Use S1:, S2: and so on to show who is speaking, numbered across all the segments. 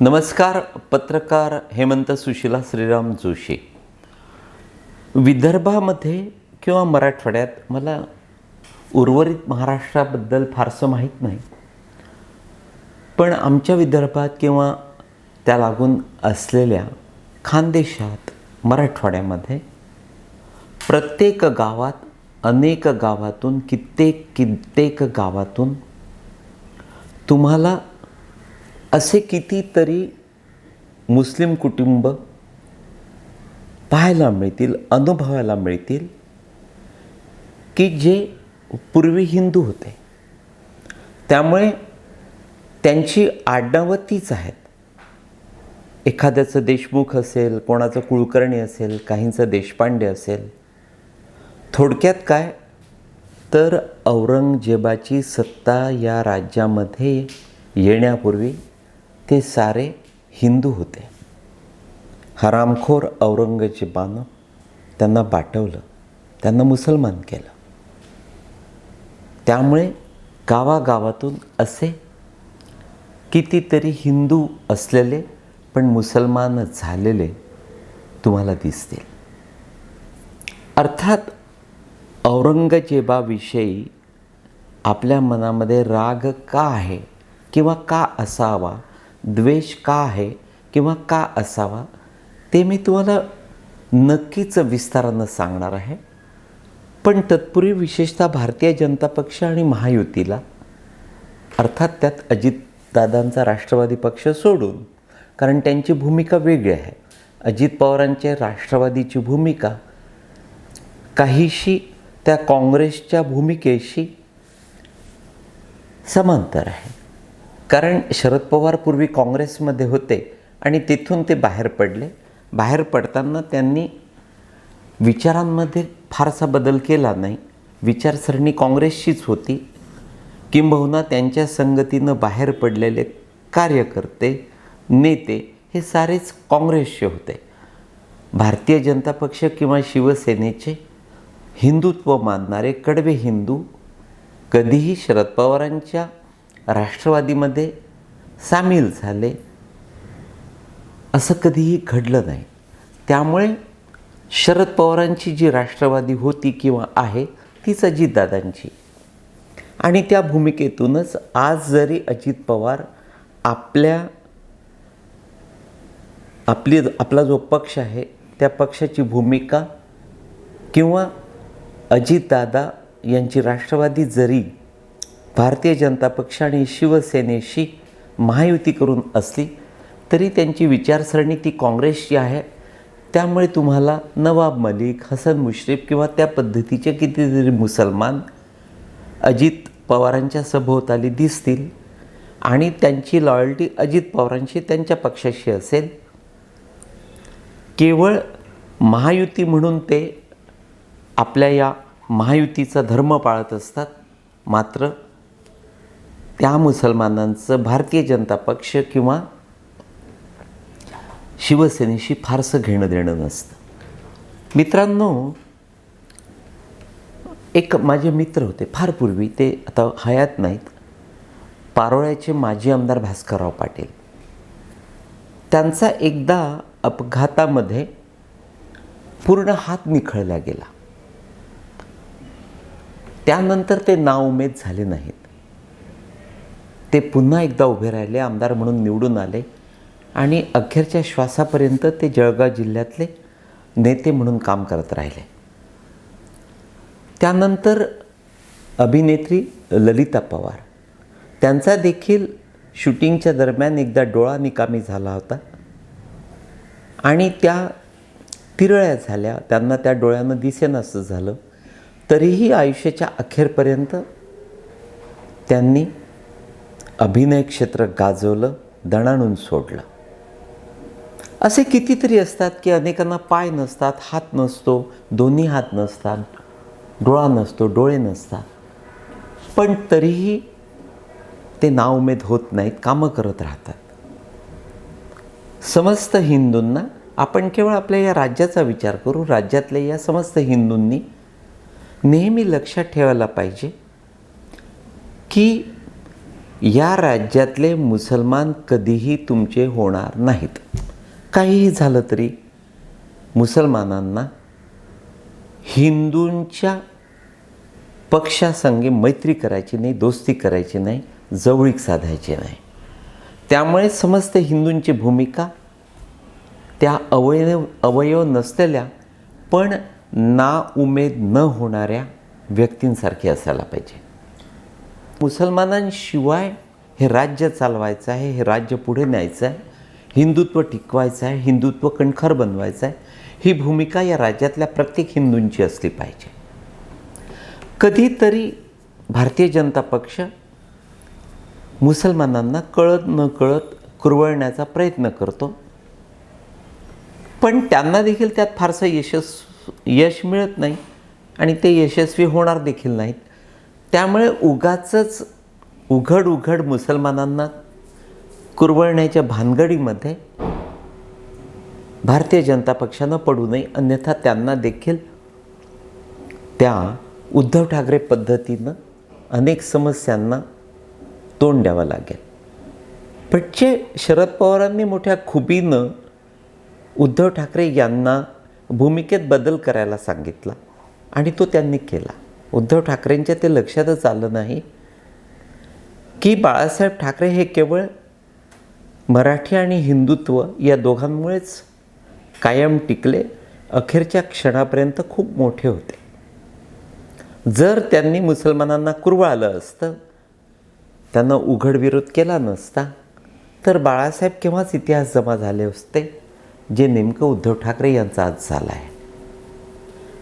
S1: नमस्कार पत्रकार हेमंत सुशिला श्रीराम जोशी. विदर्भामध्ये किंवा मराठवाड्यात मला उर्वरित महाराष्ट्राबद्दल फारसं माहीत नाही. पण आमच्या विदर्भात किंवा त्या लागून असलेल्या खानदेशात मराठवाड्यामध्ये प्रत्येक गावात अनेक गावातून कित्येक कित्येक गावातून तुम्हाला असे कितीतरी मुस्लिम कुटुंब पाहायला मिळतील अनुभवायला मिळतील की जे पूर्वी हिंदू होते. त्यामुळे त्यांची आडनावं तीच आहेत. एखाद्याचं देशमुख असेल कोणाचं कुलकर्णी असेल काहींचं देशपांडे असेल. थोडक्यात काय? तर औरंगजेबाची सत्ता या राज्यामध्ये येण्यापूर्वी ते सारे हिंदू होते. हरामखोर औरंगजेबानं त्यांना पाठवलं. त्यांना मुसलमान केलं. त्यामुळे गावागावातून असे कितीतरी हिंदू असलेले पण मुसलमान झालेले तुम्हाला दिसतील. अर्थात औरंगजेबाविषयी आपल्या मनामध्ये राग का आहे किंवा का असावा द्वेष का आहे किंवा का असावा ते मी तुम्हाला नक्कीच विस्तारानं सांगणार आहे. पण तत्पूर्वी विशेषतः भारतीय जनता पक्ष आणि महायुतीला अर्थात त्यात अजितदादांचा राष्ट्रवादी पक्ष सोडून कारण त्यांची भूमिका वेगळी आहे. अजित पवारांच्या राष्ट्रवादीची भूमिका काहीशी त्या काँग्रेसच्या भूमिकेशी समांतर आहे. कारण शरद पवार पूर्वी काँग्रेसमध्ये होते आणि तिथून ते बाहेर पडले. बाहेर पडताना त्यांनी विचारांमध्ये फारसा बदल केला नाही. विचारसरणी काँग्रेसचीच होती. किंबहुना त्यांच्या संगतीनं बाहेर पडलेले कार्यकर्ते नेते हे सारेच काँग्रेसचे होते. भारतीय जनता पक्ष किंवा शिवसेनेचे हिंदुत्व मानणारे कडवे हिंदू कधीही शरद पवारांच्या राष्ट्रवादीमध्ये सामील झाले. असं कधीही घडलं नाही. त्यामुळे शरद पवारांची जी राष्ट्रवादी होती किंवा आहे तीच अजितदादांची आणि त्या भूमिकेतूनच आज जरी अजित पवार आपल्या आपली आपला जो पक्ष आहे त्या पक्षाची भूमिका किंवा अजितदादा यांची राष्ट्रवादी जरी भारतीय जनता पक्ष आणि शिवसेनेशी महायुती करून असली तरी त्यांची विचारसरणी ती काँग्रेसची आहे. त्यामुळे तुम्हाला नवाब मलिक हसन मुश्रीफ किंवा त्या पद्धतीचे कितीतरी मुसलमान अजित पवारांच्या सभोवताली दिसतील आणि त्यांची लॉयल्टी अजित पवारांशी त्यांच्या पक्षाशी असेल. केवळ महायुती म्हणून ते आपल्या या महायुतीचा धर्म पाळत असतात. मात्र त्या मुसलमानांचं भारतीय जनता पक्ष किंवा शिवसेनेशी फारसं घेणं देणं नसतं. मित्रांनो एक माझे मित्र होते फार पूर्वी ते आता हयात नाहीत. पारोळ्याचे माजी आमदार भास्करराव पाटील. त्यांचा एकदा अपघातामध्ये पूर्ण हात निखळला गेला. त्यानंतर ते नाउमेद झाले नाहीत. ते पुन्हा एकदा उभे राहिले आमदार म्हणून निवडून आले. आणि अखेरच्या श्वासापर्यंत ते जळगाव जिल्ह्यातले नेते म्हणून काम करत राहिले. त्यानंतर अभिनेत्री ललिता पवार त्यांचा देखील शूटिंगच्या दरम्यान एकदा डोळा निकामी झाला होता. आणि त्या तिरळ्या झाल्या. त्यांना त्या डोळ्यानं दिसेनासं झालं. तरीही आयुष्याच्या अखेरपर्यंत त्यांनी अभिनय क्षेत्र गाजवलं दणाणून सोडलं. असे कितीतरी असतात की अनेकांना पाय नसतात हात नसतो दोन्ही हात नसतात डोळा नसतो डोळे नसतात. पण तरीही ते नाउमेद होत नाहीत कामं करत राहतात. समस्त हिंदूंना आपण केवळ आपल्या या राज्याचा विचार करू राज्यातल्या या समस्त हिंदूंनी नेहमी लक्षात ठेवायला पाहिजे की या राज्यातले मुसलमान कधीही तुमचे होणार नाहीत. काहीही झालं तरी मुसलमानांना हिंदूंच्या पक्षासंगे मैत्री करायची नाही दोस्ती करायची नाही जवळीक साधायची नाही. त्यामुळे समस्त हिंदूंची भूमिका त्या अवयव अवयव नसलेल्या पण ना उमेद न होणाऱ्या व्यक्तींसारखी असायला पाहिजे. मुसलमानांशिवाय हे राज्य चालवायचं आहे हे राज्य पुढे न्यायचं आहे हिंदुत्व टिकवायचं आहे हिंदुत्व कणखर बनवायचं आहे ही भूमिका या राज्यातल्या प्रत्येक हिंदूंची असली पाहिजे. कधीतरी भारतीय जनता पक्ष मुसलमानांना कळत न कळत कुरवळण्याचा प्रयत्न करतो. पण त्यांना देखील त्यात फारसं यशस् यश मिळत नाही आणि ते यशस्वी होणार देखील नाहीत. त्यामुळे उगाचच उघड उघड मुसलमानांना कुरवळण्याच्या भानगडीमध्ये भारतीय जनता पक्षानं पडू नये अन्यथा त्यांना देखील त्या उद्धव ठाकरे पद्धतीनं अनेक समस्यांना तोंड द्यावं लागेल. पण जे शरद पवारांनी मोठ्या खुबीनं उद्धव ठाकरे यांना भूमिकेत बदल करायला सांगितला आणि तो त्यांनी केला. उद्धव ठाकरेंच्या ते लक्षातच आलं नाही की बाळासाहेब ठाकरे हे केवळ मराठी आणि हिंदुत्व या दोघांमुळेच कायम टिकले अखेरच्या क्षणापर्यंत खूप मोठे होते. जर त्यांनी मुसलमानांना कुरवाळलं असतं त्यांना उघड विरोध केला नसता तर बाळासाहेब केव्हाच इतिहास जमा झाले असते जे नेमकं उद्धव ठाकरे यांचा आज झाला आहे?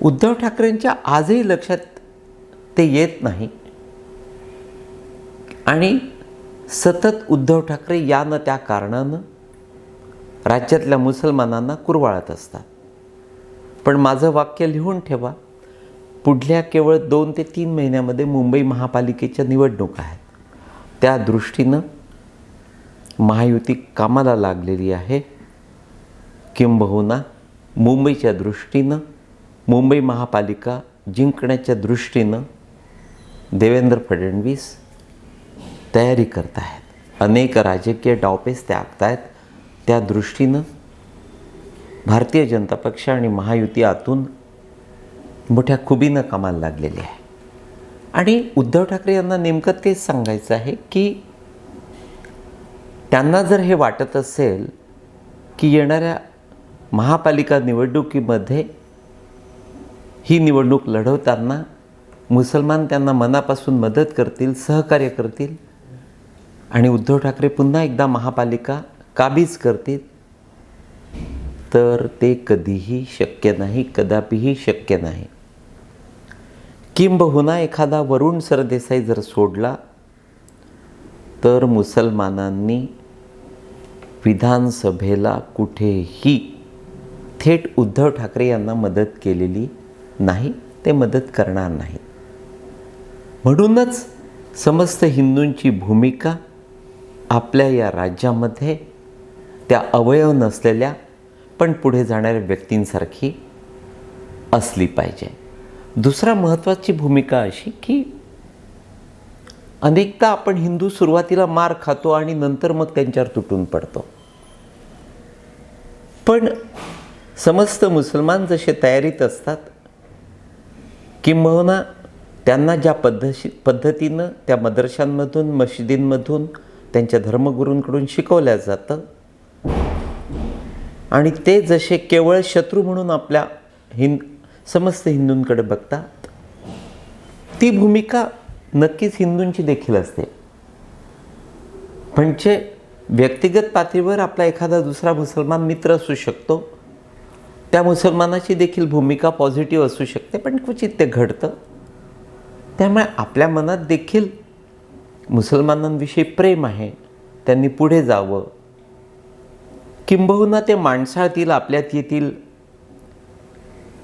S1: उद्धव ठाकरेंच्या आजही लक्षात ते येत नाही. आणि सतत उद्धव ठाकरे या न त्या कारणानं राज्यातल्या मुसलमानांना कुरवाळत असतात. पण माझं वाक्य लिहून ठेवा पुढल्या केवळ दोन ते तीन महिन्यामध्ये मुंबई महापालिकेच्या निवडणुका आहेत. त्या दृष्टीनं महायुती कामाला लागलेली आहे. किंबहुना मुंबईच्या दृष्टीनं मुंबई महापालिका जिंकण्याच्या दृष्टीनं देवेंद्र फडणवीस तयारी करत आहेत अनेक राजकीय डावपेच ते आहेत त्या दृष्टीनं भारतीय जनता पक्ष आणि महायुती आतून मोठ्या खुबीनं कामाला लागलेली आहे. आणि उद्धव ठाकरे यांना नेमकं तेच सांगायचं आहे की त्यांना जर हे वाटत असेल की येणाऱ्या महापालिका निवडणुकीमध्ये ही निवडणूक लढवताना मुसलमान त्यांना मनापासून मदत करतील सहकार्य करतील आणि उद्धव ठाकरे पुन्हा एकदा महापालिका काबीज करतील तर ते कधीही शक्य नाही कदापिही शक्य नाही. किंबहुना एखादा वरुण सरदेसाई जर सोडला तर मुसलमानांनी विधानसभेला कुठेही थेट उद्धव ठाकरे यांना मदत केलेली नाही ते मदत करणार नाही म्हणूनच समस्त हिंदूंची भूमिका आपल्या या राज्यामध्ये त्या अवयव नसलेल्या पण पुढे जाणाऱ्या व्यक्तींसारखी असली पाहिजे. दुसरा महत्त्वाची भूमिका अशी की अनेकदा आपण हिंदू सुरुवातीला मार खातो आणि नंतर मग त्यांच्यावर तुटून पडतो. पण समस्त मुसलमान जसे तयारीत असतात किंबहुना त्यांना ज्या पद्धशी पद्धतीनं त्या मदरशांमधून मशिदींमधून त्यांच्या धर्मगुरूंकडून शिकवल्या जातं आणि ते जसे केवळ शत्रू म्हणून आपल्या हिंद समस्त हिंदूंकडे बघतात ती भूमिका नक्कीच हिंदूंची देखील असते. म्हणजे व्यक्तिगत पातळीवर आपला एखादा दुसरा मुसलमान मित्र असू शकतो त्या मुसलमानाची देखील भूमिका पॉझिटिव्ह असू शकते पण क्वचित ते घडतं. त्यामुळे आपल्या मनात देखील मुसलमानांविषयी प्रेम आहे. त्यांनी पुढे जावं. किंबहुना ते माणसातील आपल्यात येतील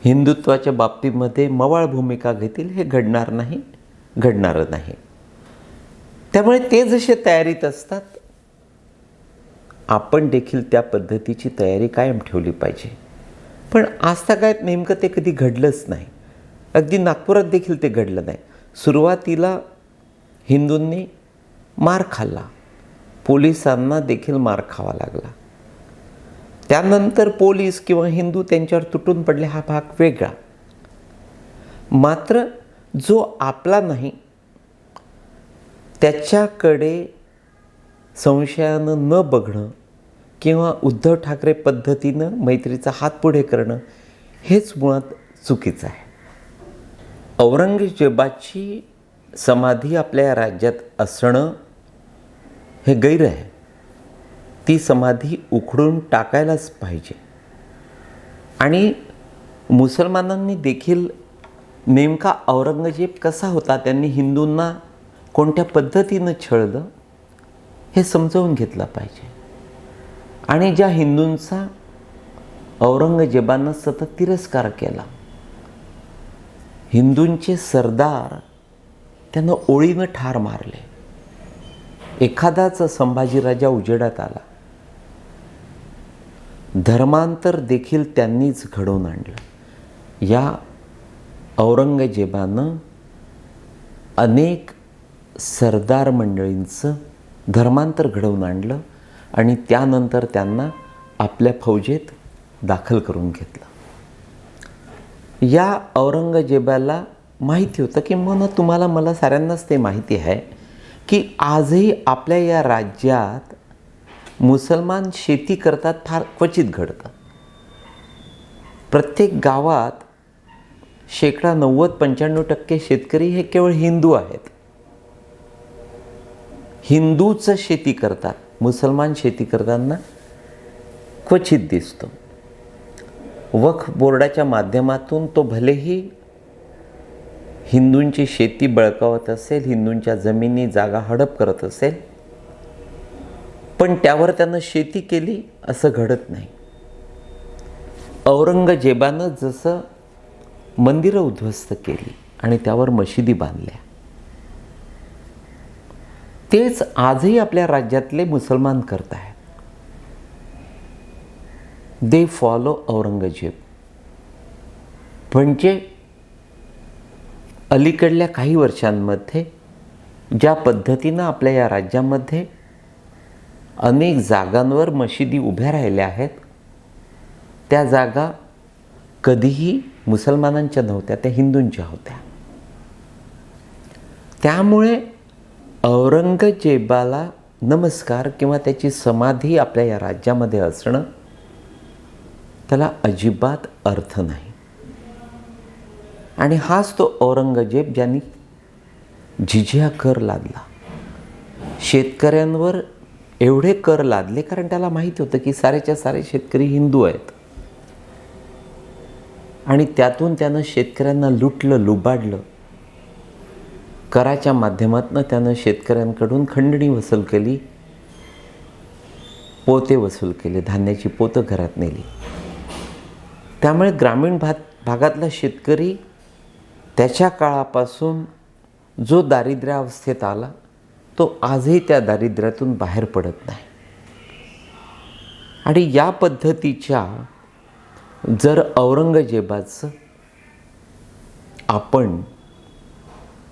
S1: हिंदुत्वाच्या बाबतीमध्ये मवाळ भूमिका घेतील हे घडणार नाही घडणारं नाही. त्यामुळे ते जसे तयारीत असतात आपण देखील त्या पद्धतीची तयारी कायम ठेवली पाहिजे. पण आजतागायत नेमकं ते कधी घडलंच नाही. अगदी नागपुरात देखील ते घडलं नाही. सुरुवातीला हिंदूंनी मार खाल्ला. पोलिसांना देखील मार खावा लागला. त्यानंतर पोलीस किंवा हिंदू त्यांच्यावर तुटून पडले हा भाग वेगळा. मात्र जो आपला नाही त्याच्याकडे संशयानं न बघणं किंवा उद्धव ठाकरे पद्धतीनं मैत्रीचा हात पुढे करणं हेच मुळात चुकीचं आहे. औरंगजेबाची समाधी आपल्या या राज्यात असणं हे गैर आहे. ती समाधी उखडून टाकायलाच पाहिजे. आणि मुसलमानांनी देखील नेमका औरंगजेब कसा होता त्यांनी हिंदूंना कोणत्या पद्धतीनं छळलं हे समजावून घेतलं पाहिजे. आणि ज्या हिंदूंचा औरंगजेबानं सतत तिरस्कार केला हिंदूंचे सरदार त्यांना ओळीनं ठार मारले. एखादाच संभाजीराजा उजेडात आला. धर्मांतर देखील त्यांनीच घडवून आणलं. या औरंगजेबानं अनेक सरदार मंडळींचं धर्मांतर घडवून आणलं आणि त्यानंतर त्यांना आपल्या फौजेत दाखल करून घेतलं. या औरंगजेबाला माहिती होतं की म्हणून तुम्हाला मला साऱ्यांनाच ते माहिती आहे की आजही आपल्या या राज्यात मुसलमान शेती करतात फार क्वचित घडतं. प्रत्येक गावात शेकडा नव्वद पंच्याण्णव टक्के शेतकरी हे केवळ हिंदू आहेत. हिंदूच शेती करतात मुसलमान शेती करताना क्वचित दिसतो. वक्फ बोर्डाच्या माध्यमातून तो भलेही हिंदूंची शेती बळकावत असेल हिंदूंच्या जमिनी जागा हडप करत असेल पण त्यावर त्यानं शेती केली असं घडत नाही. औरंगजेबानं जसं मंदिरं उद्ध्वस्त केली आणि त्यावर मशिदी बांधल्या तेच आजही आपल्या राज्यातले मुसलमान करत आहेत दे फॉलो औरंगजेब. म्हणजे अलीकडल्या काही वर्षांमध्ये ज्या पद्धतीनं आपल्या या राज्यामध्ये अनेक जागांवर मशिदी उभ्या राहिल्या आहेत त्या जागा कधीही मुसलमानांच्या नव्हत्या त्या हिंदूंच्या होत्या. त्यामुळे औरंगजेबाला नमस्कार किंवा त्याची समाधी आपल्या या राज्यामध्ये असणं त्याला अजिबात अर्थ नाही. आणि हाच तो औरंगजेब ज्यांनी झिझिया कर लादला. शेतकऱ्यांवर एवढे कर लादले कारण त्याला माहीत होतं की सारेच्या सारे शेतकरी हिंदू आहेत. आणि त्यातून त्यानं शेतकऱ्यांना लुटलं लुबाडलं. कराच्या माध्यमातून त्यानं शेतकऱ्यांकडून खंडणी वसूल केली पोते वसूल केले धान्याची पोतं घरात नेली. त्यामुळे ग्रामीण भाग भागातला शेतकरी त्याच्या काळापासून जो दारिद्र्यावस्थेत आला तो आजही त्या दारिद्र्यातून बाहेर पडत नाही. आणि या पद्धतीच्या जर औरंगजेबाचं आपण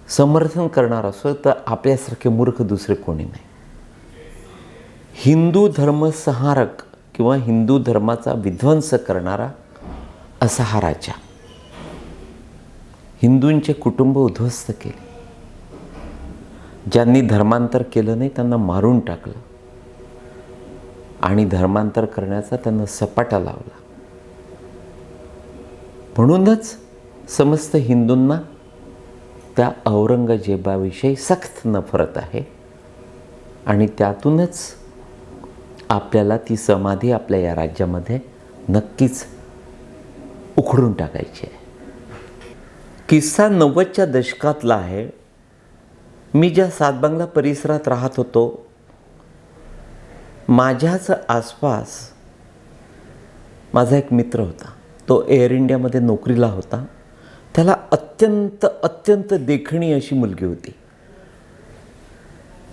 S1: समर्थन करणार असो तर आपल्यासारखे मूर्ख दुसरे कोणी नाही. हिंदू धर्मसंहारक किंवा हिंदू धर्माचा विध्वंस करणारा असा हा राजा. हिंदूंचे कुटुंब उद्ध्वस्त केले. ज्यांनी धर्मांतर केलं नाही त्यांना मारून टाकलं. आणि धर्मांतर करण्याचा त्यांना सपाटा लावला. म्हणूनच समस्त हिंदूंना त्या औरंगजेबाविषयी सख्त नफरत आहे. आणि त्यातूनच आपल्याला ती समाधी आपल्या या राज्यामध्ये नक्कीच उखडून टाकायची. आहे किस्सा नव्वदच्या दशकातला आहे. मी ज्या सातबांगला परिसरात राहत होतो माझ्याच आसपास माझा एक मित्र होता. तो एअर इंडियामध्ये नोकरीला होता. त्याला अत्यंत अत्यंत देखणी अशी मुलगी होती.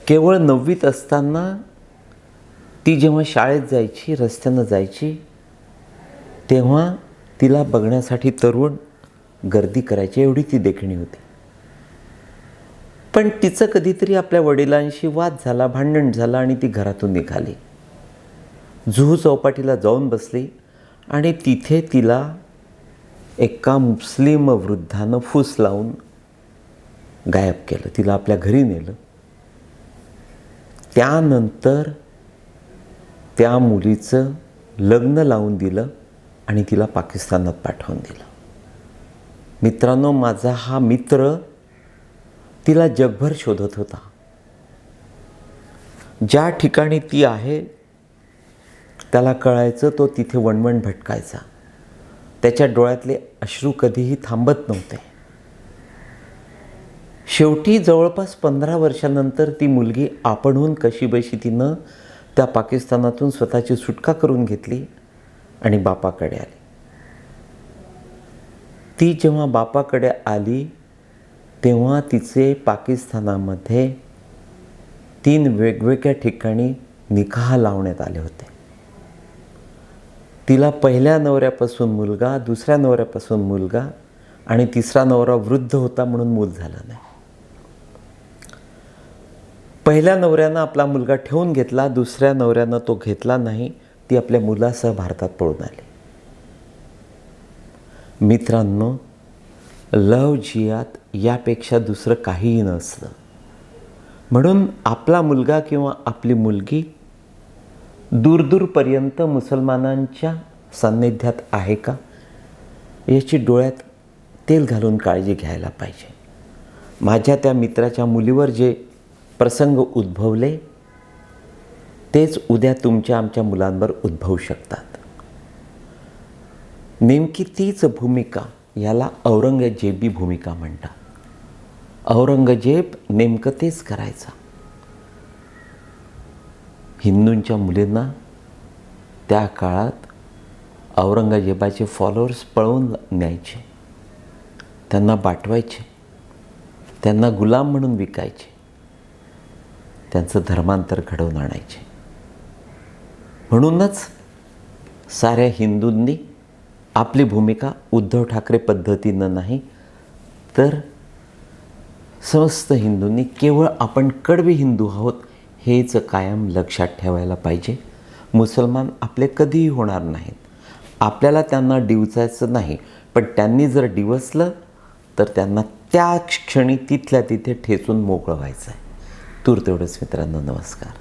S1: केवळ नववीत असताना ती जेव्हा शाळेत जायची रस्त्यानं जायची तेव्हा तिला बघण्यासाठी तरुण गर्दी करायची एवढी ती देखणी होती. पण तिचं कधीतरी आपल्या वडिलांशी वाद झाला भांडण झालं आणि ती घरातून निघाली. जुहू चौपाटीला जाऊन बसली आणि तिथे तिला एका मुस्लिम वृद्धानं फूस लावून गायब केलं. तिला आपल्या घरी नेलं. त्यानंतर त्या मुलीचं लग्न लावून दिलं. आणि तिला पाकिस्तानात पाठवून दिलं. मित्रांनो माझा हा मित्र तिला जगभर शोधत होता. ज्या ठिकाणी ती आहे त्याला कळायचं तो तिथे वणवण भटकायचा. त्याच्या डोळ्यातले अश्रू कधीही थांबत नव्हते. शेवटी जवळपास पंधरा वर्षानंतर ती मुलगी आपणहून कशीबशी तिनं त्या पाकिस्तानातून स्वतःची सुटका करून घेतली. आणि बापाकडे आली. ती जेव्हा बापाकडे आली तेव्हा तिचे पाकिस्तानामध्ये तीन वेगवेगळ्या ठिकाणी निकाह लावण्यात आले होते. तिला पहिल्या नवऱ्यापासून मुलगा दुसऱ्या नवऱ्यापासून मुलगा आणि तिसरा नवरा वृद्ध होता म्हणून मूल झालं नाही. पहिल्या नवऱ्यानं आपला मुलगा ठेवून घेतला दुसऱ्या नवऱ्यानं तो घेतला नाही. ती आपल्या मुलासह भारतात पळून आली. मित्रांनो लव जियात यापेक्षा दुसरं काहीही नसतं म्हणून आपला मुलगा किंवा आपली मुलगी दूरदूरपर्यंत मुसलमानांच्या सान्निध्यात आहे का? याची डोळ्यात तेल घालून काळजी घ्यायला पाहिजे. माझ्या त्या मित्राच्या मुलीवर जे प्रसंग उद्भवले तेच उद्या तुमच्या आमच्या मुलांवर उद्भवू शकतात. नेमकी तीच भूमिका याला औरंगजेबी भूमिका म्हणतात. औरंगजेब नेमकं तेच करायचा. हिंदूंच्या मुलींना त्या काळात औरंगजेबाचे फॉलोअर्स पळवून न्यायचे. त्यांना बाटवायचे त्यांना गुलाम म्हणून विकायचे. त्यांचं धर्मांतर घडवून आणायचे. म्हणूनच साऱ्या हिंदूंनी आपली भूमिका उद्धव ठाकरे पद्धतीनं नाही तर समस्त हिंदूंनी केवळ आपण कडवे हिंदू आहोत हेच कायम लक्षात ठेवायला पाहिजे. मुसलमान आपले कधीही होणार नाहीत. आपल्याला त्यांना डिवचायचं नाही पण त्यांनी जर डिवसलं तर त्यांना त्या क्षणी तिथल्या तिथे ठेचून मोकळं व्हायचं आहे तूर तेवढंच मित्रांनो नमस्कार.